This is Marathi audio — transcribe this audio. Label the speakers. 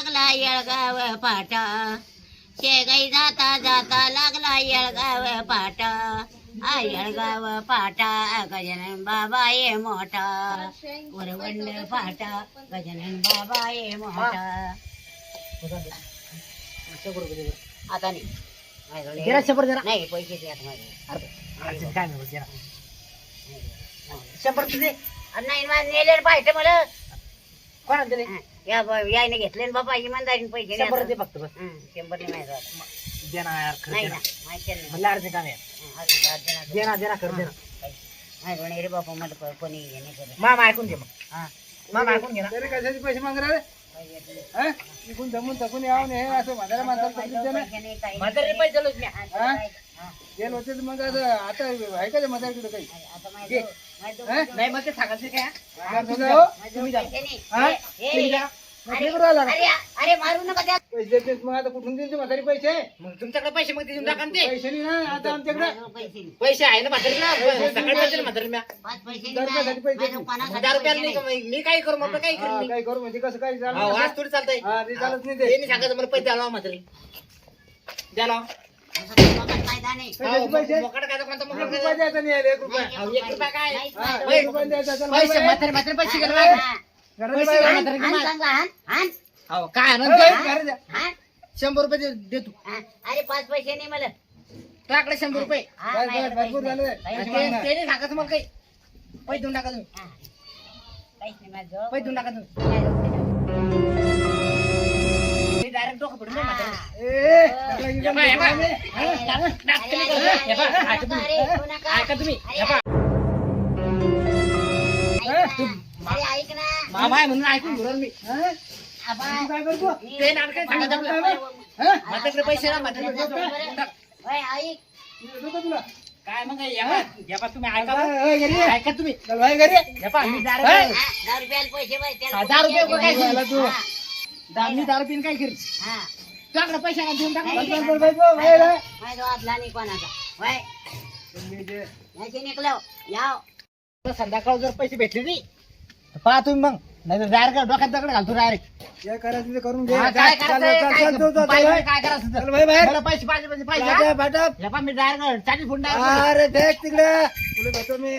Speaker 1: लागला येळगाव पाटा. शेगाई जाता जाता लागला येळगाव पाटा. आ येळगाव पाटा गजानन बाबा ये मोठा. वरवंड पाटा गजानन बाबा ये मोठा. आता नाही.
Speaker 2: जरा शंभर जरा.
Speaker 1: नाही पैसे माझे.
Speaker 2: काय नाही जरा शंभर तुझे
Speaker 1: अरे नाही माझं नेले पाहिजे मला.
Speaker 2: कोणा दिले?
Speaker 1: हं, या ब- यायने घेतले ना बाबा इमानदारीने पैसे नाही
Speaker 2: शंभर दे
Speaker 1: आता.
Speaker 2: फक्त बस
Speaker 1: हं, शंभर नाही माहिती आता.
Speaker 2: दे ना यार खरं
Speaker 1: नाही
Speaker 2: दे
Speaker 1: ना
Speaker 2: ना.
Speaker 1: माहिती नाही
Speaker 2: म्हणलं अर्जंट
Speaker 1: हं, असं ना.
Speaker 2: दे ना दे ना कर दे ना
Speaker 1: माहिती नाही रे बापा मला प- कोणी हे नाही करत.
Speaker 2: मामा ऐकून घे मग
Speaker 1: हा,
Speaker 2: मामा ऐकून घे ना
Speaker 3: तरी कशाचे पैसे माग रे
Speaker 1: पैसे घेतले.
Speaker 3: हा? इकडून जमून तकून यावं हे असं म्हाताऱ्या माणसाला तकलीफ देणं
Speaker 1: पैसे नाही, काही नाही.
Speaker 2: म्हातारे पैसे दिलेच मी.
Speaker 1: हा,
Speaker 3: हा?
Speaker 1: हा.
Speaker 3: गेल होते तर मग आता आता आहे का ते म्हाताऱ्याकडे काही
Speaker 1: आता
Speaker 3: हा?
Speaker 2: नाही मग ते सांगायचं काय
Speaker 3: हो?
Speaker 1: पैसे नाही.
Speaker 3: हा?
Speaker 1: हे, हे,
Speaker 3: मग
Speaker 1: अरे मारू नका त्या
Speaker 3: पैसे देतेस मग आता कुठून देते म्हातारी पैसे
Speaker 2: मग तुमच्याकडे पैसे मग देऊन टाका ना ते
Speaker 3: पैसे नाही ना आता आमच्याकडे
Speaker 1: पैसे नाही.
Speaker 2: पैसे आहे ना म्हातारीला सकाळी पैसे म्हातारी म्या
Speaker 1: पाच पैसे
Speaker 3: दहा रुपयासाठी पैसे
Speaker 1: माझ्याजवळ
Speaker 3: नाही.
Speaker 1: पन्नास
Speaker 2: दहा रुपयाला
Speaker 1: पैसे
Speaker 2: नाही का
Speaker 1: नाही.
Speaker 2: मग मी काय करू म्हटलं काय
Speaker 3: हा,
Speaker 2: करू मी
Speaker 3: काय करू म्हणजे कसं काय
Speaker 2: हो,
Speaker 3: चाललं
Speaker 2: आज थोडी चालतंय
Speaker 3: हा ते चालत नाही
Speaker 2: ते
Speaker 3: ते
Speaker 2: नाही सांगायचं मला पैसे म्हातारी
Speaker 1: असं बघत फायदा नाही.
Speaker 3: पैशाचे पैसे?
Speaker 2: मोकाट काय कोणता
Speaker 3: एक रुपया द्यायचा नाही एक रुपया
Speaker 2: एक काय?
Speaker 3: हा,
Speaker 1: माझ्याजवळ.
Speaker 3: एक रुपया द्यायचा चल
Speaker 2: पैसे. म्हातारी म्हातारी
Speaker 1: हा. हा.
Speaker 3: घरात
Speaker 2: पैसे
Speaker 3: बाहेर-
Speaker 2: म्हातारी हो काय.
Speaker 3: घरात.
Speaker 2: शंभर रुपये दे- दे तू
Speaker 1: हा, अरे पाच पैसे नाही मला
Speaker 2: तुझ्याकडे शंभर रुपये
Speaker 1: हा,
Speaker 3: बस,
Speaker 1: माझ्याकडे
Speaker 3: बस, भरपूर
Speaker 1: पैसे
Speaker 3: झालं.
Speaker 1: नाही.
Speaker 2: ते
Speaker 1: पैसे
Speaker 3: हा,
Speaker 1: नाही.
Speaker 3: हा.
Speaker 2: ते नाही सांगायचं मला काही पैसे देऊन टाका तुम्ही
Speaker 1: हा. काहीच नाही माझ्याजवळ.
Speaker 2: पैसे देऊन टाका तुम्ही डायरेक्ट डोकं पडून म्हातारीला.
Speaker 3: ए, टाकला की
Speaker 2: हे हे.
Speaker 3: काय?
Speaker 2: हे, नाक करा. हे ऐका तुम्ही.
Speaker 1: ऐकू
Speaker 2: हे. मामा आहे म्हणून ऐकून घेऊन मी.
Speaker 3: हा?
Speaker 1: आबा,
Speaker 3: तू काय करतो?
Speaker 1: मी-
Speaker 2: ते नाटक सांगायचं आपलं.
Speaker 3: हा?
Speaker 2: म्हातारीकडे पैसे ना
Speaker 1: देतो
Speaker 3: तुला?
Speaker 2: काय मग हे हे? तुम्ही ऐका
Speaker 3: घरी ये.
Speaker 2: तुम्ही.
Speaker 3: चल घरी ये.
Speaker 2: हे मी
Speaker 1: हा, दहा
Speaker 2: रुपये
Speaker 1: कुठे
Speaker 2: काय
Speaker 1: द्यायचे?
Speaker 3: झाला तू?
Speaker 1: हा,
Speaker 2: दा- मी दारू पिऊन काय करीन?
Speaker 1: हा.
Speaker 2: तुझ्याकडे पैसे ना देऊन टाका
Speaker 1: नाही,
Speaker 3: चल, चल,
Speaker 1: नाही
Speaker 3: जे-
Speaker 2: संध्याकाळ जर पैसे भेटले नाही तर पहा तुम्ही मग नाही तर डायरेक्ट डोक्यात दगड घालतो डायरेक्ट
Speaker 3: करायचं ते करून घे
Speaker 2: काय
Speaker 3: चल, चल,
Speaker 2: करायचंय?
Speaker 3: चल,
Speaker 2: काय
Speaker 3: चल, तू, चल,
Speaker 2: पाहिजे,
Speaker 3: चल,
Speaker 2: काय करायचं
Speaker 3: चल,
Speaker 2: तर?
Speaker 3: भाई, भाई.
Speaker 2: मला पैसे पाहिजे म्हणजे हा?
Speaker 3: फाटा.
Speaker 2: हे पहा, मी डायरेक्ट चाळीस फुट
Speaker 3: अरे तिकडे तुला मी